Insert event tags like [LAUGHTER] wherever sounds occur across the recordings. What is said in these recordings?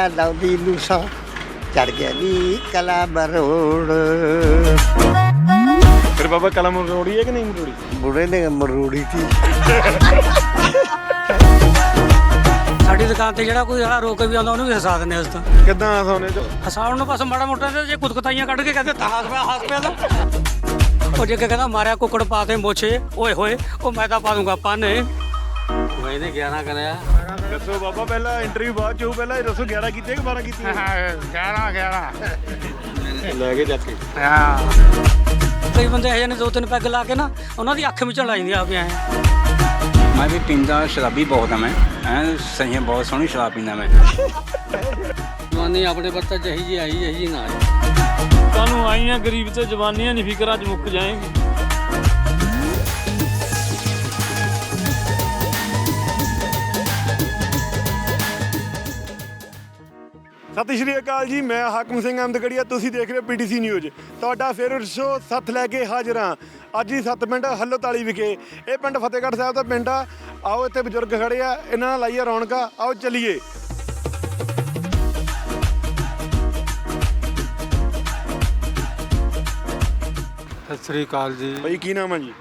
ਗਿਆ ਲਾਉਂਦੀ ਲੂਸਾ ਚੜ ਗਿਆ ਨੀ ਕਲਾ ਬਰੋੜ ਫਿਰ ਬਾਬਾ ਕਲਮ ਰੋੜੀ ਹੈ ਕਿ ਨਹੀਂ ਰੋੜੀ? ਬੁੜੇ ਨੇ ਮਰੂੜੀ ਸੀ। ਸਾਡੀ ਦੁਕਾਨ ਤੇ ਜਿਹੜਾ ਕੋਈ ਆ ਰੋਕ ਕੇ ਵੀ ਆਉਂਦਾ ਉਹਨੂੰ ਵੀ ਹਸਾ ਦਿੰਦੇ ਹਾਂ ਅਸੀਂ ਤਾਂ। ਕਿੱਦਾਂ ਸੋਨੇ ਚ ਹਸਾਉਣ ਨੂੰ ਬਸ ਮਾੜਾ ਮੋਟਾ ਤੇ ਜੇ ਕੁਤਕਤਾਈਆਂ ਕੱਢ ਕੇ ਕਹਿੰਦੇ ਤਾਂ ਹੱਸ ਪਿਆ ਹੱਸ ਪਿਆ ਤਾਂ ਉਹ ਜੇ ਕਹਿੰਦਾ ਮਾਰਿਆ ਕੁੱਕੜ ਪਾ ਤੇ ਮੋਛੇ ਓਏ ਹੋਏ ਉਹ ਮੈਂ ਤਾਂ ਪਾ ਦੂੰਗਾ ਪਾਨੇ। ਮੈਨੇ 11 ਕਰਿਆ। ਦੱਸੋ ਬਾਬਾ ਪਹਿਲਾਂ ਇੰਟਰਵਿਊ ਬਾਅਦ ਚ ਹੋਊ ਪਹਿਲਾਂ ਇਹ ਦੱਸੋ 11 ਕੀਤੇ ਕਿ 12 ਕੀਤੀਆਂ? 11 11 ਲੈ ਕੇ ਚੱਕ ਕੇ। ਕਈ ਬੰਦੇ ਇਹੋ ਜਿਹੇ ਨੇ ਦੋ ਤਿੰਨ ਪੈਗ ਲਾ ਕੇ ਨਾ ਉਹਨਾਂ ਦੀ ਅੱਖ ਵਿੱਚ ਲਾਈਂਦੀ ਆ ਪਿਆ ਮੈਂ ਵੀ ਪੀਂਦਾ ਸ਼ਰਾਬੀ ਬਹੁਤ ਆ ਮੈਂ ਐ ਸਹੀ ਬਹੁਤ ਸੋਹਣੀ ਸ਼ਰਾਬ ਪੀਂਦਾ ਮੈਂ। ਜਵਾਨੀ ਆਪਣੇ ਬੱਤਾ ਜਹੀ ਜੀ ਆਈ ਜਹੀ ਜੀ ਨਾ ਆਈ। ਤੁਹਾਨੂੰ ਆਈਆਂ ਗਰੀਬ ਤੇ ਜਵਾਨੀਆਂ ਨਹੀਂ ਫਿਕਰਾਂ ਚ ਮੁੱਕ ਜਾਏਗੀ। ਸਤਿ ਸ਼੍ਰੀ ਅਕਾਲ ਜੀ ਮੈਂ ਹਾਕਮ ਸਿੰਘ ਅਹਿਮਦਗੜੀਆ ਤੁਸੀਂ ਦੇਖ ਰਹੇ ਹੋ ਪੀਟੀਸੀ ਨਿਊਜ਼। ਤੁਹਾਡਾ ਫੇਵਰਟ ਸ਼ੋ ਸੱਤ ਲੈ ਕੇ ਹਾਜ਼ਰ ਹਾਂ। ਅੱਜ ਹੀ ਸੱਤ ਪਿੰਡ ਹੱਲੋਤਾਲੀ ਵਿਖੇ। ਇਹ ਪਿੰਡ ਫਤਿਹਗੜ੍ਹ ਸਾਹਿਬ ਦਾ ਪਿੰਡ ਆ। ਆਓ ਇੱਥੇ ਬਜ਼ੁਰਗ ਖੜੇ ਆ ਇਹਨਾਂ ਨਾਲ ਲਾਈਏ ਰੌਣਕਾਂ। ਆਓ ਚੱਲੀਏ। ਸਤਿ ਸ੍ਰੀ ਅਕਾਲ ਜੀ। ਬਾਈ ਕੀ ਨਾਮ ਆ ਜੀ?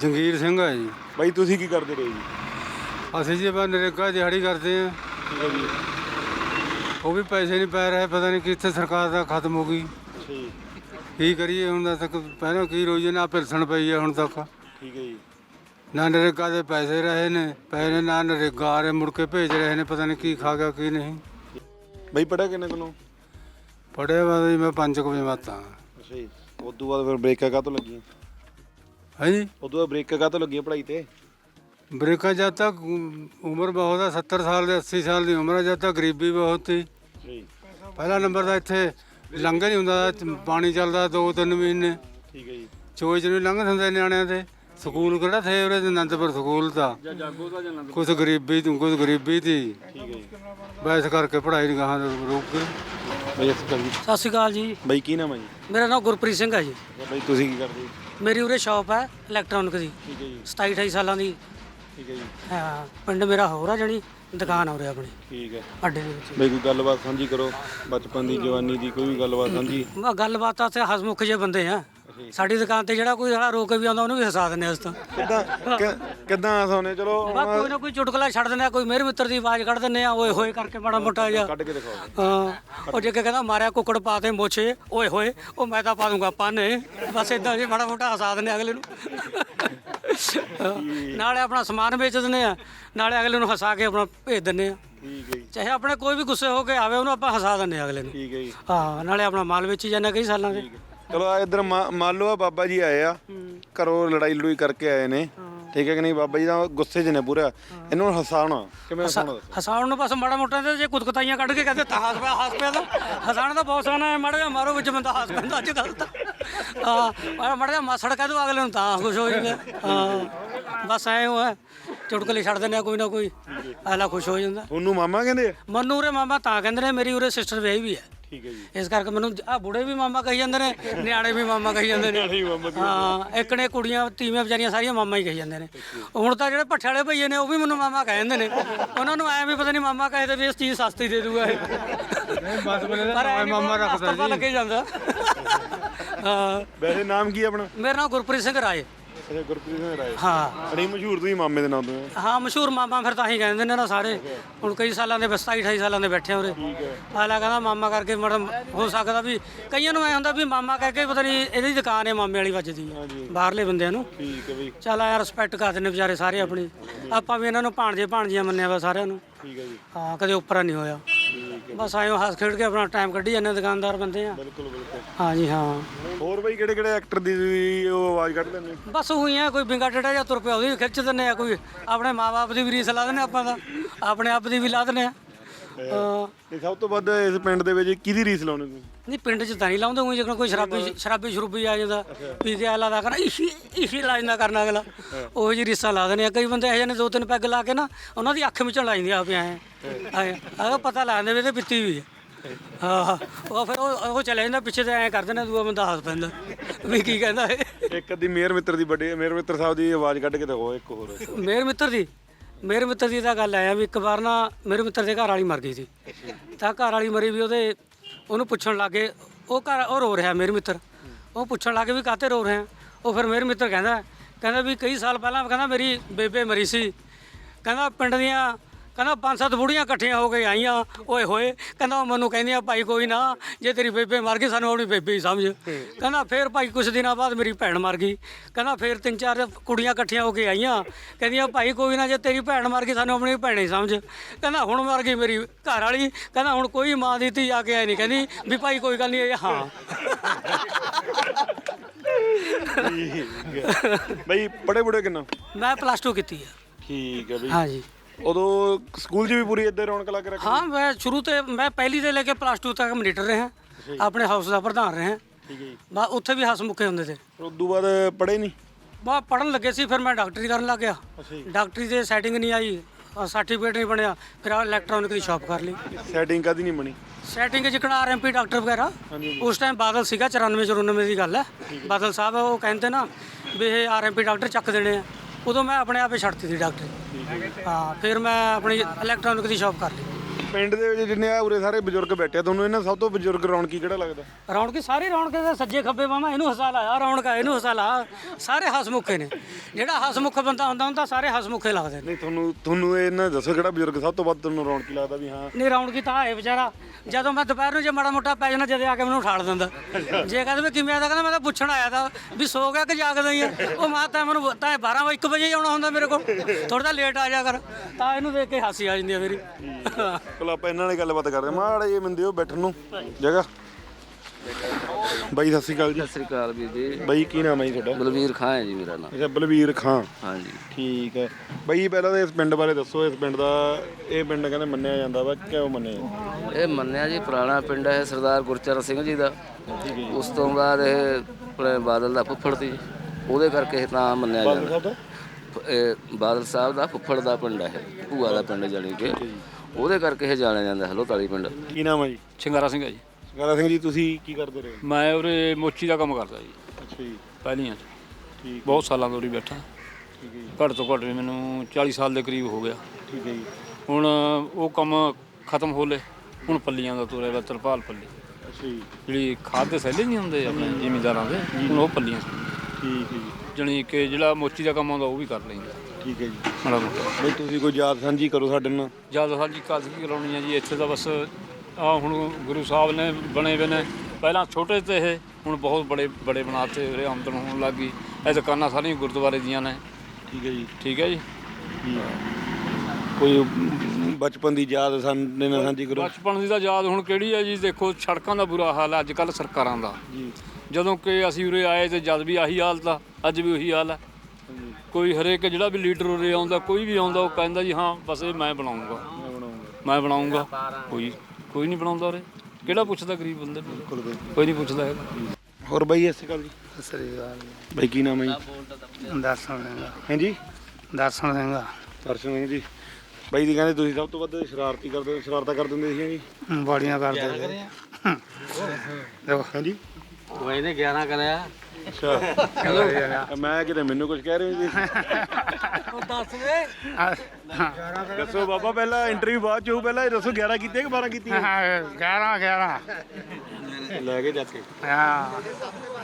ਜੰਗੀਰ ਸਿੰਘ ਹੈ ਜੀ। ਬਾਈ ਤੁਸੀਂ ਕੀ ਕਰਦੇ ਰਹੇ ਜੀ? ਅਸੀਂ ਜੀ ਬਾ ਨਰੇਗਾ ਦਿਹਾੜੀ ਕਰਦੇ ਆ ਠੀਕ ਹੈ ਜੀ। ਉਹ ਵੀ ਪੈਸੇ ਨਹੀਂ ਪੈ ਰਹੇ ਪਤਾ ਨਹੀਂ ਕਿੱਥੇ ਸਰਕਾਰ ਦਾ ਖਤਮ ਹੋ ਗਈ। ਜੀ ਕੀ ਕਰੀਏ ਹੁਣ ਤੱਕ ਪਹਿਲਾਂ ਕੀ ਰੋਈ ਨਾ ਪਿਲਸਣ ਪਈ ਹੈ ਹੁਣ ਤੱਕ। ਠੀਕ ਹੈ ਜੀ। ਨਾ ਨਰੇਗਾ ਦੇ ਪੈਸੇ ਰਹੇ ਨੇ ਪੈਸੇ ਨਾ ਨਰੇਗਾ ਰਹੇ ਮੁੜ ਕੇ ਭੇਜ ਰਹੇ ਨੇ ਪਤਾ ਨਹੀਂ ਕੀ ਖਾ ਗਿਆ ਕੀ ਨਹੀਂ। ਬਾਈ ਪੜਿਆ ਕਿੰਨੇ ਕੋਲੋਂ ਪੜਿਆ ਵਾ ਜੀ ਮੈਂ ਪੰਜ ਕੁ ਵਜੇ ਮਾਤਾ ਅੱਛਾ ਜੀ ਤੋਂ ਬਾਅਦ ਫਿਰ ਬ੍ਰੇਕਾਂ ਕਾਹਤੋਂ ਲੱਗੀਆਂ? ਹੈ ਜੀ? ਉਸ ਤੋਂ ਬਾਅਦ ਬ੍ਰੇਕਾਂ ਕਾਹਤੋਂ ਲੱਗੀਆਂ ਪੜ੍ਹਾਈ ਤੇ? ਬ੍ਰੇਕਾਂ ਜਦ ਤੱਕ ਉਮਰ ਬਹੁਤ ਆ 70 ਸਾਲ ਦੇ 80 ਸਾਲ ਦੀ ਉਮਰ ਆ ਜਦ ਤੱਕ ਗਰੀਬੀ ਬਹੁਤ ਸੀ। ਜੀ। ਪਹਿਲਾ ਨੰਬਰ ਦਾ ਇੱਥੇ ਲੰਘ ਨਹੀਂ ਹੁੰਦਾ ਤ- ਪਾਣੀ ਚੱਲਦਾ ਦੋ ਤਿੰਨ ਮਹੀਨੇ। ਠੀਕ ਹੈ ਜੀ। ਚੋਈ ਚ ਲੰਘ ਹੁੰਦੇ ਨਿਆਣਿਆਂ ਦੇ। ਸਕੂਲ ਕਿਹੜਾ ਥੇ ਉਹਦੇ ਅਨੰਦਪੁਰ ਸਕੂਲ ਤਾਂ। ਕੁਝ ਗਰੀਬੀ ਤੂੰ ਕੁਝ ਗਰੀਬੀ ਤੀ। ਠੀਕ ਹੈ ਜੀ। ਬੈਸ ਕਰਕੇ ਪੜ੍ਹਾਈ ਨਹੀਂ ਗਾਹਾਂ ਰੁਕ ਗਈ ਬਾਈ ਅਸੀਂ ਕਰ ਸਤਿ ਸ਼੍ਰੀ ਅਕਾਲ ਜੀ। ਬਾਈ ਕੀ ਨਾਮ ਹੈ ਜੀ? ਮੇਰਾ ਨਾਮ ਗੁਰਪ੍ਰੀਤ ਸਿੰਘ ਹੈ ਜੀ। ਬਾਈ ਤੁਸੀਂ ਕੀ ਕਰਦੇ ਜੀ ਮੇਰੀ ਉਰੇ ਸ਼ਾਪ ਹੈ ਇਲੈਕਟ੍ਰੋਨਿਕ ਦੀ। ਠੀਕ ਹੈ ਜੀ। 27 28 ਸਾਲਾਂ ਦੀ। ਠੀਕ ਹੈ ਜੀ। ਹਾਂ ਪਿੰਡ ਮੇਰਾ ਹੋਰ ਆ ਜਣੀ ਦੁਕਾਨ ਆ ਉਰੇ ਆਪਣੀ। ਠੀਕ ਹੈ। ਅੱਡੇ ਦੇ ਵਿੱਚ। ਬਾਈ ਕੋਈ ਗੱਲਬਾਤ ਸਾਂਝੀ ਕਰੋ ਬਚਪਨ ਦੀ ਜਵਾਨੀ ਦੀ ਕੋਈ ਵੀ ਗੱਲਬਾਤ ਸਾਂਝੀ। ਬਾ ਗੱਲਬਾਤ ਆ ਤੇ ਹਸਮੁਖ ਜੇ ਬੰਦੇ ਆ। ਸਾਡੀ ਦੁਕਾਨ ਤੇ ਜਿਹੜਾ ਕੋਈ ਸਾਲਾ ਰੋਕ ਕੇ ਵੀ ਆਉਂਦਾ ਉਹਨੂੰ ਵੀ ਹਸਾ ਦਿੰਦੇ ਅਸੀਂ ਤਾਂ। ਕਿੱਦਾਂ ਕਿੱਦਾਂ ਸੋਨੇ ਚਲੋ ਬਾ ਕੋਈ ਨਾ ਕੋਈ ਚੁਟਕਲਾ ਛੱਡ ਦਿੰਦੇ ਆ ਕੋਈ ਮੇਰੇ ਮਿੱਤਰ ਦੀ ਆਵਾਜ਼ ਕੱਢ ਦਿੰਦੇ ਆ ਓਏ ਹੋਏ ਕਰਕੇ ਮਾੜਾ ਮੋਟਾ ਜਿਹਾ। ਕੱਢ ਕੇ ਦਿਖਾਓ। ਹਾਂ। ਉਹ ਜੇ ਕਿ ਕਹਿੰਦਾ ਮਾਰਿਆ ਕੁੱਕੜ ਪਾ ਤੇ ਮੋਛੇ ਓਏ ਹੋਏ ਉਹ ਮੈਂ ਤਾਂ ਪਾ ਦੂੰਗਾ ਪਾਨੇ। ਬਸ ਇਦਾਂ ਜੇ ਮਾੜਾ ਮੋਟਾ ਹਸਾ ਦਿੰਦੇ ਆ ਅਗਲੇ ਨੂੰ। ਹਾਂ, ਨਾਲੇ ਆਪਣਾ ਸਮਾਨ ਵੇਚ ਦਿੰਦੇ ਆ ਨਾਲੇ ਅਗਲੇ ਨੂੰ ਹਸਾ ਕੇ ਆਪਣਾ ਭੇਜ ਦਿੰਦੇ ਆ ਠੀਕ ਹੈ ਜੀ। ਚਾਹੇ ਆਪਣੇ ਕੋਈ ਵੀ ਗੁੱਸੇ ਹੋ ਕੇ ਆਵੇ ਉਹਨੂੰ ਆਪਾਂ ਹਸਾ ਦਿੰਦੇ ਆ ਅਗਲੇ ਨੂੰ। ਠੀਕ ਹੈ ਜੀ। ਹਾਂ ਨਾਲੇ ਆਪਣਾ ਮਾਲ ਵੇਚੀ ਜਾਂਦੇ ਕਈ ਸਾਲਾਂ ਦੇ। ਚਲੋ ਆ ਇਧਰ ਮੰਨ ਲਓ ਆ ਬਾਬਾ ਜੀ ਆਏ ਆ। ਘਰੋਂ ਲੜਾਈ ਲੜੂਈ ਕਰਕੇ ਆਏ ਨੇ। ਠੀਕ ਹੈ ਕਿ ਨਹੀਂ? ਬਾਬਾ ਜੀ ਦਾ ਗੁੱਸੇ 'ਚ ਨੇ ਪੂਰਾ। ਇਹਨੂੰ ਹਸਾਉਣਾ। ਕਿਵੇਂ ਹਸਾਉਣਾ ਨੂੰ ਬਸ ਮਾੜਾ ਮੋਟਾ ਤੇ ਜੇ ਕੁਤਕਤਾਈਆਂ ਕੱਢ ਕੇ ਕਹਿੰਦੇ ਤਾਂ ਹੱਸ ਪਿਆ ਹੱਸ ਪਿਆ ਤਾਂ। ਹਸਾਉਣ ਦਾ ਬਹੁਤ ਸੋਹਣਾ ਹੈ। ਮਾੜਾ ਜਿਹਾ ਮਾਰੋ ਵਿੱਚ ਬੰਦਾ ਹੱਸ ਪੈਂਦਾ ਅੱਜ ਕੱਲ ਤਾਂ। ਹਾਂ ਮਾੜਾ ਜਿਹਾ ਮਾਸੜ ਕਹਿ ਦੋ ਅਗਲੇ ਨੂੰ ਤਾਂ ਖੁਸ਼ ਹੋ ਜਾਂਦੇ ਹਾਂ। ਬਸ ਐ ਉਹ ਹੈ। ਚੁਟਕਲੇ ਛੱਡ ਦਿੰਦੇ ਆ ਕੋਈ ਨਾ ਕੋਈ। ਅਗਲਾ ਖੁਸ਼ ਹੋ ਜਾਂਦਾ। ਤੁਹਾਨੂੰ ਮਾਮਾ ਕਹਿੰਦੇ ਮਨੂੰ ਉਰੇ ਮਾਮਾ ਤਾਂ ਕਹਿੰਦੇ ਨੇ ਮੇਰੀ ਉਰੇ ਸਿਸਟਰ ਵਿਆਹੀ ਵੀ ਹੈ। ਠੀਕ ਹੈ ਜੀ। ਇਸ ਕਰਕੇ ਮੈਨੂੰ ਆ ਬੁੜੇ ਵੀ ਮਾਮਾ ਕਹੀ ਜਾਂਦੇ ਨੇ ਨਿਆਣੇ ਵੀ ਮਾਮਾ ਕਹੀ ਜਾਂਦੇ ਨੇ। ਹਾਂ ਇੱਕ ਨੇ ਕੁੜੀਆਂ ਤੀਵੀਆਂ ਵਿਚਾਰੀਆਂ ਸਾਰੀਆਂ ਮਾਮਾ ਹੀ ਕਹੀ ਜਾਂਦੇ ਨੇ। ਹੁਣ ਤਾਂ ਜਿਹੜੇ ਭੱਠੇ ਵਾਲੇ ਭਈਏ ਨੇ ਉਹ ਵੀ ਮੈਨੂੰ ਮਾਮਾ ਕਹਿ ਜਾਂਦੇ ਨੇ। ਉਹਨਾਂ ਨੂੰ ਐ ਵੀ ਪਤਾ ਨਹੀਂ ਮਾਮਾ ਕਹੇ ਤੇ ਵੀ ਇਸ ਚੀਜ਼ ਸਸਤੀ ਦੇ ਦੂਗਾ ਇਹ। ਬਸ ਬਲੇ ਪਰ ਐ ਮਾਮਾ ਰੱਖਦਾ ਜੀ। ਲੱਗੇ ਜਾਂਦਾ। ਹਾਂ। ਵੈਸੇ ਨਾਮ ਕੀ ਆਪਣਾ? ਮੇਰਾ ਨਾਮ ਗੁਰਪ੍ਰੀਤ ਸਿੰਘ ਰਾਏ। ਅੱਛਾ ਗੁਰਪ੍ਰੀਤ ਸਿੰਘ ਰਾਏ। ਹਾਂ। ਬੜੀ ਮਸ਼ਹੂਰ ਤੁਸੀਂ ਮਾਮੇ ਦੇ ਨਾਮ ਤੋਂ। ਆ। ਹਾਂ ਮਸ਼ਹੂਰ ਮਾਮਾ ਫਿਰ ਤਾਂ ਹੀ ਕਹਿੰਦੇ ਨੇ ਨਾ ਸਾਰੇ। ਹੁਣ ਕਈ ਸਾਲਾਂ ਦੇ 27 28 ਸਾਲਾਂ ਦੇ ਬੈਠੇ ਉਰੇ। ਆਲਾ ਕਹਿੰਦਾ ਮਾਮਾ ਕਰਕੇ ਮੜ ਹੋ ਸਕਦਾ ਵੀ ਕਈਆਂ ਨੂੰ ਐ ਹੁੰਦਾ ਵੀ ਮਾਮਾ ਕਰਕੇ ਪਤਾ ਨਹੀਂ ਇਹਦੀ ਦੁਕਾਨ ਹੈ ਮਾਮੇ ਵਾਲੀ ਵੱਜਦੀ ਹੈ। ਬਾਹਰਲੇ ਬੰਦਿਆਂ ਨੂੰ। ਠੀਕ ਹੈ ਬਈ। ਚੱਲ ਆ ਰਿਸਪੈਕਟ ਕਰਦੇ ਨੇ ਵਿਚਾਰੇ ਸਾਰੇ ਆਪਣੀ। ਆਪਾਂ ਵੀ ਇਹਨਾਂ ਨੂੰ ਭਾਣਜੇ ਭਾਣਜੀਆਂ ਮੰਨਿਆ ਵਾ ਸਾਰਿਆਂ ਨੂੰ। ਠੀਕ ਹੈ ਜੀ। ਹਾਂ ਕਦੇ ਉੱਪਰ ਨਹੀਂ ਹੋਇਆ। ਬਸ ਆਇਓ ਹੱਸ ਖੇਡ ਕੇ ਆਪਣਾ ਟਾਈਮ ਕੱਢੀ ਜਾਂਦੇ ਦੁਕਾਨਦਾਰ ਬੰਦੇ ਆ। ਬਿਲਕੁਲ ਬਿਲਕੁਲ। ਹਾਂਜੀ ਹਾਂ। ਹੋਰ ਬਈ ਕਿਹੜੇ ਕਿਹੜੇ ਐਕਟਰ ਦੀ ਤੁਸੀਂ ਉਹ ਆਵਾਜ਼ ਕੱਢ ਲੈਂਦੇ ਬਸ ਹੋਈਆਂ ਕੋਈ ਬਿੰਗਾ ਟੇਡਾ ਜਾਂ ਤੁਰ ਪਿਆ ਉਹਦੀ ਵੀ ਖਿੱਚ ਦਿੰਦੇ ਆ ਕੋਈ ਆਪਣੇ ਮਾਪੇ ਦੀ ਵੀ ਰੀਸ ਲਾ ਦਿੰਦੇ ਆਪਾਂ ਤਾਂ ਆਪਣੇ ਆਪ ਦੀ ਵੀ ਲਾ ਦਿੰਦੇ ਆ। ਹਾਂ ਤੇ ਸਭ ਤੋਂ ਵੱਧ ਇਸ ਪਿੰਡ ਦੇ ਵਿੱਚ ਕਿਹਦੀ ਰੀਸ ਲਾਉਣੇ ਤੁਸੀਂ? ਨਹੀਂ ਪਿੰਡ 'ਚ ਤਾਂ ਨਹੀਂ ਲਾਉਂਦੇ ਉਹੀ ਜਦੋਂ ਕੋਈ ਸ਼ਰਾਬੀ ਸ਼ਰਾਬੀ ਸ਼ਰੂਬੀ ਆ ਜਾਂਦਾ ਪੀ ਕੇ ਆਲਾ ਦਾ ਕਰਨਾ ਇਸ਼ੀ ਇਸ਼ੀ ਲਾ ਜਾਂਦਾ ਕਰਨਾ ਅਗਲਾ। ਉਹ ਜੀ ਰੀਸਾਂ ਲਾ ਦਿੰਦੇ ਆ। ਕਈ ਬੰਦੇ ਇਹੋ ਜਿਹੇ ਨੇ ਦੋ ਤਿੰਨ ਪੈਗ ਲਾ ਕੇ ਨਾ ਉਹਨਾਂ ਦੀ ਅੱਖ ਵਿੱਚ ਲਾਈਂਦੀਆਂ ਪਿਆ ਐ। ਆਹ ਪਤਾ ਲੱਗਦਾ ਵੀ ਇਹਦੇ ਪਿੱਤੀ ਵੀ ਹੈ ਹਾਂ ਉਹ ਫਿਰ ਉਹ ਉਹ ਚਲੇ ਜਾਂਦਾ ਪਿੱਛੇ ਤੇ ਐਂ ਕਰਦੇ ਨੇ ਦੂਆ ਬੰਦਾ ਹੱਸ ਪੈਂਦਾ। ਵੀ ਕੀ ਕਹਿੰਦਾ ਇਹ। ਇੱਕ ਅੱਧੀ ਮੇਰ ਮਿੱਤਰ ਦੀ ਵੱਡੇ ਮੇਰ ਮਿੱਤਰ ਸਾਹਿਬ ਦੀ ਆਵਾਜ਼ ਕੱਢ ਕੇ ਦਿਖਾਓ ਇੱਕ ਹੋਰ। ਮੇਰ ਮਿੱਤਰ ਦੀ? ਮੇਰੇ ਮਿੱਤਰ ਦੀ ਤਾਂ ਗੱਲ ਆਇਆ ਵੀ ਇੱਕ ਵਾਰ ਨਾ ਮੇਰੇ ਮਿੱਤਰ ਦੇ ਘਰ ਵਾਲੀ ਮਰ ਗਈ ਸੀ। ਤਾਂ ਘਰ ਵਾਲੀ ਮਰੀ ਵੀ ਉਹਦੇ, ਉਹਨੂੰ ਪੁੱਛਣ ਲੱਗੇ, ਉਹ ਘਰ, ਉਹ ਰੋ ਰਿਹਾ ਮੇਰੇ ਮਿੱਤਰ। ਉਹ ਪੁੱਛਣ ਲੱਗੇ ਵੀ ਕਾਤੇ ਰੋ ਰਿਹਾ? ਉਹ ਫਿਰ ਮੇਰੇ ਮਿੱਤਰ ਕਹਿੰਦਾ ਕਹਿੰਦਾ ਵੀ ਕਈ ਸਾਲ ਪਹਿਲਾਂ ਕਹਿੰਦਾ ਮੇਰੀ ਬੇਬੇ ਮਰੀ ਸੀ। ਕਹਿੰਦਾ ਪਿੰਡ ਦੀਆਂ ਕਹਿੰਦਾ ਪੰਜ ਸੱਤ ਬੁੜੀਆਂ ਇਕੱਠੀਆਂ ਹੋ ਕੇ ਆਈਆਂ ਓਏ ਹੋਏ। ਕਹਿੰਦਾ ਉਹ ਮੈਨੂੰ ਕਹਿੰਦੀਆਂ ਭਾਈ ਕੋਈ ਨਾ ਜੇ ਤੇਰੀ ਬੇਬੇ ਮਰ ਗਈ ਸਾਨੂੰ ਆਪਣੀ ਬੇਬੇ ਹੀ ਸਮਝ ਕਹਿੰਦਾ ਫੇਰ ਭਾਈ ਕੁਝ ਦਿਨਾਂ ਬਾਅਦ ਮੇਰੀ ਭੈਣ ਮਰ ਗਈ। ਕਹਿੰਦਾ ਫੇਰ ਤਿੰਨ ਚਾਰ ਕੁੜੀਆਂ ਇਕੱਠੀਆਂ ਹੋ ਕੇ ਆਈਆਂ। ਕਹਿੰਦੀਆਂ ਭਾਈ ਕੋਈ ਨਾ ਜੇ ਤੇਰੀ ਭੈਣ ਮਰ ਗਈ ਸਾਨੂੰ ਆਪਣੀ ਭੈਣ ਹੀ ਸਮਝ। ਕਹਿੰਦਾ ਹੁਣ ਮਰ ਗਈ ਮੇਰੀ ਘਰ ਵਾਲੀ। ਕਹਿੰਦਾ ਹੁਣ ਕੋਈ ਮਾਂ ਦੀ ਧੀ ਆ ਕੇ ਆਈ ਨਹੀਂ ਕਹਿੰਦੀ ਵੀ ਭਾਈ ਕੋਈ ਗੱਲ ਨਹੀਂ ਇਹ ਹਾਂ। ਬਈ ਪੜੇ ਬੁੜੇ ਕਿੰਨਾ? ਮੈਂ ਪਲੱਸ 2 ਕੀਤੀ ਹੈ ਠੀਕ ਹੈ ਬਈ। ਹਾਂ ਜੀ ਉਦੋਂ ਸਕੂਲ 'ਚ ਵੀ ਪੂਰੀ ਇੱਦਾਂ ਰੌਣਕ ਲੱਗ ਰੱਖੀ ਹਾਂ ਮੈਂ ਸ਼ੁਰੂ ਤੇ ਮੈਂ ਪਹਿਲੀ ਦੇ ਲੈ ਕੇ ਪਲੱਸ 2 ਤੱਕ ਮਨੀਟਰ ਰਿਹਾ। ਆਪਣੇ ਹਾਊਸ ਦਾ ਪ੍ਰਧਾਨ ਰਿਹਾ। ਠੀਕ ਹੈ ਜੀ। ਬਾ ਉੱਥੇ ਵੀ ਹਸਮੁਖੇ ਹੁੰਦੇ ਤੇ ਫਿਰ ਉਦੋਂ ਬਾਅਦ ਪੜੇ ਨਹੀਂ ਬਾ ਪੜਨ ਲੱਗੇ ਸੀ ਫਿਰ ਮੈਂ ਡਾਕਟਰੀ ਕਰਨ ਲੱਗ ਗਿਆ। ਡਾਕਟਰੀ ਦੇ ਸੈਟਿੰਗ ਨਹੀਂ ਆਈ ਸਰਟੀਫਿਕੇਟ ਨਹੀਂ ਬਣਿਆ ਫਿਰ ਆ ਇਲੈਕਟ੍ਰੋਨਿਕ ਦੀ ਸ਼ਾਪ ਕਰ ਲਈ। ਸੈਟਿੰਗ ਕਦੀ ਨਹੀਂ ਬਣੀ? ਸੈਟਿੰਗ ਜਿਕਣਾ ਆਰਐਮਪੀ ਡਾਕਟਰ ਵਗੈਰਾ? ਉਸ ਟਾਈਮ ਬਾਦਲ ਸੀਗਾ 94 94 ਦੀ ਗੱਲ ਹੈ। ਬਾਦਲ ਸਾਹਿਬ ਉਹ ਕਹਿੰਦੇ ਨਾ ਵੀ ਇਹ ਆਰਐਮਪੀ ਡਾਕਟਰ ਚੱਕ ਦੇਣੇ ਆ। ਉਦੋਂ ਮੈਂ ਆਪਣੇ ਆਪੇ ਛੱਡਤੀ ਸੀ ਡਾਕਟਰੀ। ਹਾਂ। ਫਿਰ ਮੈਂ ਆਪਣੀ ਇਲੈਕਟ੍ਰੋਨਿਕ ਦੀ ਸ਼ਾਪ ਕਰ ਲਈ। ਪਿੰਡ ਦੇ ਵਿੱਚ ਜਿੰਨੇ ਆ ਉਰੇ ਸਾਰੇ ਬਜ਼ੁਰਗ ਬੈਠੇ ਆ ਤੁਹਾਨੂੰ ਇਹਨਾਂ ਸਭ ਤੋਂ ਬਜ਼ੁਰਗ ਰੌਣਕੀ ਕਿਹੜਾ ਲੱਗਦਾ? ਰੌਣਕ ਸਾਰੀ ਰੌਣਕ ਦੇ ਸੱਜੇ ਖੱਬੇ ਮਾਮਾ ਇਹਨੂੰ ਹਸਾ ਲਾਇਆ ਰੌਣਕ ਇਹਨੂੰ ਹਸਾ ਲਾ ਸਾਰੇ ਹਸਮੁਖੇ ਨੇ। ਜਿਹੜਾ ਹਸਮੁਖ ਬੰਦਾ ਹੁੰਦਾ ਹੁੰਦਾ ਸਾਰੇ ਹਸਮੁਖੇ ਲੱਗਦੇ ਨੇ। ਨਹੀਂ ਤੁਹਾਨੂੰ ਤੁਹਾਨੂੰ ਇਹ ਨਾ ਦੱਸੋ ਕਿਹੜਾ ਬਜ਼ੁਰਗ ਸਭ ਤੋਂ ਵੱਧ ਤੁਹਾਨੂੰ ਰੌਣਕੀ ਲੱਗਦਾ ਵੀ ਹਾਂ। ਨਹੀਂ ਰੌਣਕੀ ਤਾਂ ਹੈ ਵਿਚਾਰਾ। ਜਦੋਂ ਮੈਂ ਦੁਪਹਿਰ ਨੂੰ ਜੇ ਮਾੜਾ ਮੋਟਾ ਪੈ ਜਾਣਾ ਜਦੇ ਆ ਕੇ ਮੈਨੂੰ ਉਠਾਲ ਦਿੰਦਾ। ਜੇ ਕਹਿੰਦੇ ਵੀ ਕਿਵੇਂ ਆਦਾ ਕਹਿੰਦਾ ਮੈਂ ਤਾਂ ਪੁੱਛਣ ਆਇਆ ਤਾਂ ਵੀ ਸੋ ਗਿਆ ਕਿ ਜਾਗਦਾ ਹੀ ਆ? ਉਹ ਮਾਂ ਤਾਂ ਮੈਨੂੰ ਤਾਂ 12 ਵਜੇ 1 ਵਜੇ ਹੀ ਆਉਣਾ ਹੁੰਦਾ ਮੇਰੇ ਕੋਲ। ਥੋੜਾ ਜਿਹਾ ਲੇਟ ਆ ਜਾ ਕਰ। ਤਾਂ ਇਹਨੂੰ ਦੇਖ ਕੇ ਹਾਸੀ ਆ ਜਾਂਦੀ ਆ ਮੇਰੀ। ਚਲੋ ਆਪਾਂ ਇਹਨਾਂ ਨਾਲ ਹੀ ਗੱਲਬਾਤ ਕਰਦੇ ਹਾਂ। ਮਾੜਾ ਜੇ ਬੰਦੇ ਹੋ ਬੈਠਣ ਨੂੰ। ਜਗ੍ਹਾ ਬਾਈ ਸਤਿ ਸ਼੍ਰੀ ਅਕਾਲ ਜੀ। ਸਤਿ ਸ੍ਰੀ ਅਕਾਲ ਵੀਰ ਜੀ। ਬਾਈ ਕੀ ਨਾਮ ਹੈ ਜੀ ਤੁਹਾਡਾ? ਬਲਵੀਰ ਖਾਂ ਹੈ ਜੀ ਮੇਰਾ ਨਾਮ। ਅੱਛਾ ਬਲਵੀਰ ਖਾਂ। ਹਾਂਜੀ। ਠੀਕ ਹੈ। ਬਾਈ ਪਹਿਲਾਂ ਤਾਂ ਇਸ ਪਿੰਡ ਬਾਰੇ ਦੱਸੋ। ਇਸ ਪਿੰਡ ਦਾ ਇਹ ਪਿੰਡ ਕਹਿੰਦੇ ਮੰਨਿਆ ਜਾਂਦਾ ਵਾ। ਕਿਉਂ ਮੰਨਿਆ ਜਾਂਦਾ? ਇਹ ਮੰਨਿਆ ਜੀ ਪੁਰਾਣਾ ਪਿੰਡ ਹੈ ਸਰਦਾਰ ਗੁਰਚਰਨ ਸਿੰਘ ਜੀ ਦਾ। ਉਸ ਤੋਂ ਬਾਅਦ ਇਹ ਆਪਣੇ ਬਾਦਲ ਦਾ ਫੁੱਫੜ ਸੀ। ਉਹਦੇ ਕਰਕੇ ਇਹ ਤਾਂ ਮੰਨਿਆ ਜਾਂਦਾ। ਸਾਹਿਬ ਦਾ? ਇਹ ਬਾਦਲ ਸਾਹਿਬ ਦਾ ਫੁੱਫੜ ਦਾ ਪਿੰਡ ਹੈ ਭੂਆ ਦਾ ਪਿੰਡ ਜਾਣੀ ਕਿ। ਉਹਦੇ ਕਰਕੇ ਇਹ ਜਾਣਿਆ ਜਾਂਦਾ ਹਲੋ ਤਾਲੀ ਪਿੰਡ। ਕੀ ਨਾਮ ਹੈ ਜੀ? ਸ਼ਿੰਗਾਰਾ ਸਿੰਘ ਹੈ ਜੀ। ਗਾਰਾ ਸਿੰਘ ਜੀ ਤੁਸੀਂ ਕੀ ਕਰਦੇ ਰਹੇ? ਮੈਂ ਉਰੇ ਮੋਚੀ ਦਾ ਕੰਮ ਕਰਦਾ ਜੀ। ਅੱਛਾ ਜੀ। ਪਹਿਲੀਆਂ 'ਚ। ਠੀਕ। ਬਹੁਤ ਸਾਲਾਂ ਤੋਂ ਉਰੇ ਬੈਠਾ। ਠੀਕ ਹੈ ਜੀ। ਘੱਟ ਤੋਂ ਘੱਟ ਵੀ ਮੈਨੂੰ 40 ਸਾਲ ਦੇ ਕਰੀਬ ਹੋ ਗਿਆ। ਠੀਕ ਹੈ ਜੀ। ਹੁਣ ਉਹ ਕੰਮ ਖਤਮ ਹੋ ਲੇ ਹੁਣ ਪੱਲੀਆਂ ਦਾ ਤੁਰਿਆ ਵਾ ਤਰਪਾਲ ਪੱਲੀ। ਅੱਛਾ ਜੀ। ਜਿਹੜੀ ਖਾਦ ਦੇ ਸੈਲੇ ਨਹੀਂ ਹੁੰਦੇ ਆਪਣੇ ਜ਼ਿਮੀਂਦਾਰਾਂ ਦੇ ਹੁਣ ਉਹ ਪੱਲੀਆਂ ਠੀਕ ਹੈ ਜੀ। ਜਣੀ ਕਿ ਜਿਹੜਾ ਮੋਚੀ ਦਾ ਕੰਮ ਆਉਂਦਾ ਉਹ ਵੀ ਕਰ ਲੈਂਦਾ। ਠੀਕ ਹੈ ਜੀ। ਮਾੜਾ ਮੋਟਾ। ਬਈ ਤੁਸੀਂ ਕੋਈ ਯਾਦ ਸਾਂਝੀ ਕਰੋ ਸਾਡੇ ਨਾਲ। ਜਦ ਸਾਡੀ ਕਾਲ ਕੀ ਕਰਾਉਣੀ ਹੈ ਜੀ ਇੱਥੇ ਤਾਂ ਬਸ ਆ ਹੁਣ ਗੁਰੂ ਸਾਹਿਬ ਨੇ ਬਣੇ ਵੇ ਨੇ। ਪਹਿਲਾਂ ਛੋਟੇ ਤੇ ਇਹ ਹੁਣ ਬਹੁਤ ਬੜੇ ਬੜੇ ਬਣਾਤੇ ਉਰੇ ਆਮਦਨ ਹੋਣ ਲੱਗੀ ਇਹ ਦੁਕਾਨਾਂ ਸਾਰੀਆਂ ਗੁਰਦੁਆਰੇ ਦੀਆਂ ਨੇ। ਠੀਕ ਹੈ ਜੀ। ਠੀਕ ਹੈ ਜੀ? ਕੋਈ ਬਚਪਨ ਦੀ ਯਾਦ ਸਾਡੇ ਨਾਲ ਸਾਂਝੀ ਕਰੋ। ਬਚਪਨ ਦੀ ਤਾਂ ਯਾਦ ਹੁਣ ਕਿਹੜੀ ਹੈ ਜੀ? ਦੇਖੋ ਸੜਕਾਂ ਦਾ ਬੁਰਾ ਹਾਲ ਹੈ ਅੱਜ ਕੱਲ ਸਰਕਾਰਾਂ ਦਾ। ਜੀ। ਜਦੋਂ ਕਿ ਅਸੀਂ ਉਰੇ ਆਏ ਤੇ ਜਦ ਵੀ ਆਹੀ ਹਾਲ ਤਾਂ ਅੱਜ ਵੀ ਉਹੀ ਹਾਲ ਹੈ। ਕੋਈ ਹਰੇਕ ਜਿਹੜਾ ਵੀ ਲੀਡਰ ਉਰੇ ਆਉਂਦਾ ਕੋਈ ਵੀ ਆਉਂਦਾ ਉਹ ਕਹਿੰਦਾ ਜੀ ਹਾਂ ਬਸ ਇਹ ਮੈਂ ਬਣਾਉਂਗਾ। ਮੈਂ ਬਣਾਉਂਗਾ। ਮੈਂ ਬਣਾਉਂਗਾ ਕੋਈ ਕੋਈ ਨਹੀਂ ਬਣਾਉਂਦਾ ਉਰੇ। ਕਿਹੜਾ ਪੁੱਛਦਾ ਗਰੀਬ ਬੰਦੇ ਨੂੰ? ਕੋਈ ਨਹੀਂ ਪੁੱਛਦਾ ਹੈਗਾ। ਹੋਰ ਬਾਈ ਸਤਿ ਅਕਾਲ ਜੀ। ਸ੍ਰੀ ਅਕਾਲ ਬਾਈ ਕੀ ਨਾਮ ਹੈ ਜੀ? ਦਰਸ਼ਨ ਸਿੰਘ। ਹਾਂਜੀ ਦਰਸ਼ਨ ਸਿੰਘ। ਦਰਸ਼ਨ ਸਿੰਘ ਜੀ। ਬਾਈ ਦੀ ਕਹਿੰਦੇ ਤੁਸੀਂ ਸਭ ਤੋਂ ਵੱਧ ਸ਼ਰਾਰਤੀ ਕਰਦੇ ਸ਼ਰਾਰਤਾਂ ਕਰ ਦਿੰਦੇ ਸੀ ਜੀ? ਬੜੀਆਂ ਕਰਦੇ ਸੀ। ਦੇਖੋ। ਹਾਂਜੀ ਉਹ ਇਹਨੇ 11 ਕਰਿਆ। ਅੱਛਾ। ਮੈਂ ਕਿਤੇ ਮੈਨੂੰ ਕੁਝ ਕਹਿ ਰਹੇ ਸੀ ਆਹ, ਹਾਂ। ਦੱਸੋ ਬਾਬਾ ਪਹਿਲਾਂ ਇੰਟਰਵਿਊ ਬਾਅਦ ਚ ਹੋਊ ਪਹਿਲਾਂ ਇਹ ਦੱਸੋ 11 ਕੀਤੇ ਕਿ 12 ਕੀਤੀਆਂ? 11 11 ਲੈ ਕੇ ਜਾ ਕੇ। ਹਾਂ।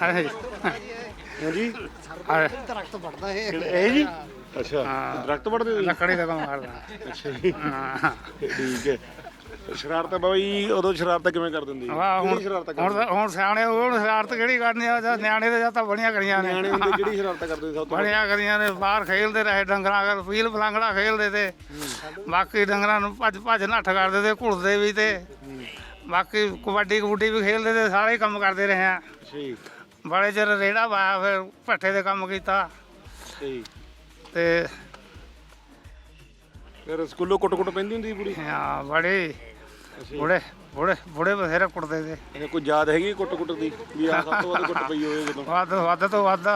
ਹਾਂਜੀ? ਹਾਂਜੀ ਆਹ, ਕਿਹੜੇ- ਇਹ। ਜੀ? ਅੱਛਾ। ਦਰਖਤ ਪੜਦੇ ਤੁਸੀਂ? ਲੱਕੜੀ ਦਾ ਕੰਮ ਕਰਦਾ ਅੱਛਾ ਜੀ। ਹਾਂ। ਠੀਕ ਹੈ। ਸ਼ਰਾਰਤਾਂ ਬਾਈ ਉਦੋਂ ਸ਼ਰਾਰਤਾਂ ਕਿਵੇਂ ਕਰ ਦਿੰਦੇ? ਵਾਹ ਹੁਣ ਸ਼ਰਾਰਤਾਂ ਹੁਣ ਤਾਂ- ਹੁਣ ਸਿਆਣੇ ਹੋ ਹੁਣ ਸ਼ਰਾਰਤ ਕਿਹੜੀ ਕਰਨੀ ਆ? ਜਾਂ ਨਿਆਣੇ ਦੇ ਜਾਂ ਤਾਂ ਬੜੀਆਂ ਕਰੀਆਂ ਨੇ। ਨਿਆਣੇ ਹੁੰਦੇ ਕਿਹੜੀ ਸ਼ਰਾਰਤਾਂ ਕਰਦੇ ਸੀ ਸਭ ਤੋਂ ਕਰੀਆਂ ਨੇ ਬਾਹਰ ਖੇਲਦੇ ਰਹੇ ਡੰਗਰਾਂ ਕਰ ਫੀਲ ਫਲਾਂਗੜਾ ਖੇਲਦੇ ਤੇ। ਬਾਕੀ ਡੰਗਰਾਂ ਨੂੰ ਭੱਜ ਭੱਜ ਨੱਠ ਕਰਦੇ ਤੇ ਘੁਲਦੇ ਵੀ ਤੇ। ਬਾਕੀ ਕਬੱਡੀ ਕਬੱਡੀ ਵੀ ਖੇਲਦੇ ਤੇ ਸਾਰੇ ਹੀ ਕੰਮ ਕਰਦੇ ਰਹੇ ਆ। ਜੀ। ਬੜੇ ਚਿਰ ਰੇੜਾ ਪਾਇਆ ਫਿਰ ਭੱਠੇ ਦੇ ਕੰਮ ਕੀਤਾ। ਤੇ ਫਿਰ ਸਕੂਲੋਂ ਕੁੱਟ-ਕੁੱਟ ਪੈਂਦੀ ਹੁੰਦੀ ਸੀ ਪੂਰੀ ਆ ਬੜੇ। ਬੁੜੇ ਬੁੜੇ ਬੁੜੇ ਬਥੇਰੇ ਕੁੱਟਦੇ ਤੇ ਅੱਛਾ ਕੋਈ ਯਾਦ ਹੈਗੀ ਕੁੱਟ-ਕੁੱਟ ਦੀ? ਵੀ ਆ ਸਭ ਤੋਂ ਵੱਧ ਕੁੱਟ ਪਈ ਹੋਵੇ ਜਦੋਂ। ਵੱਧ ਵੱਧ ਤੋਂ ਵੱਧ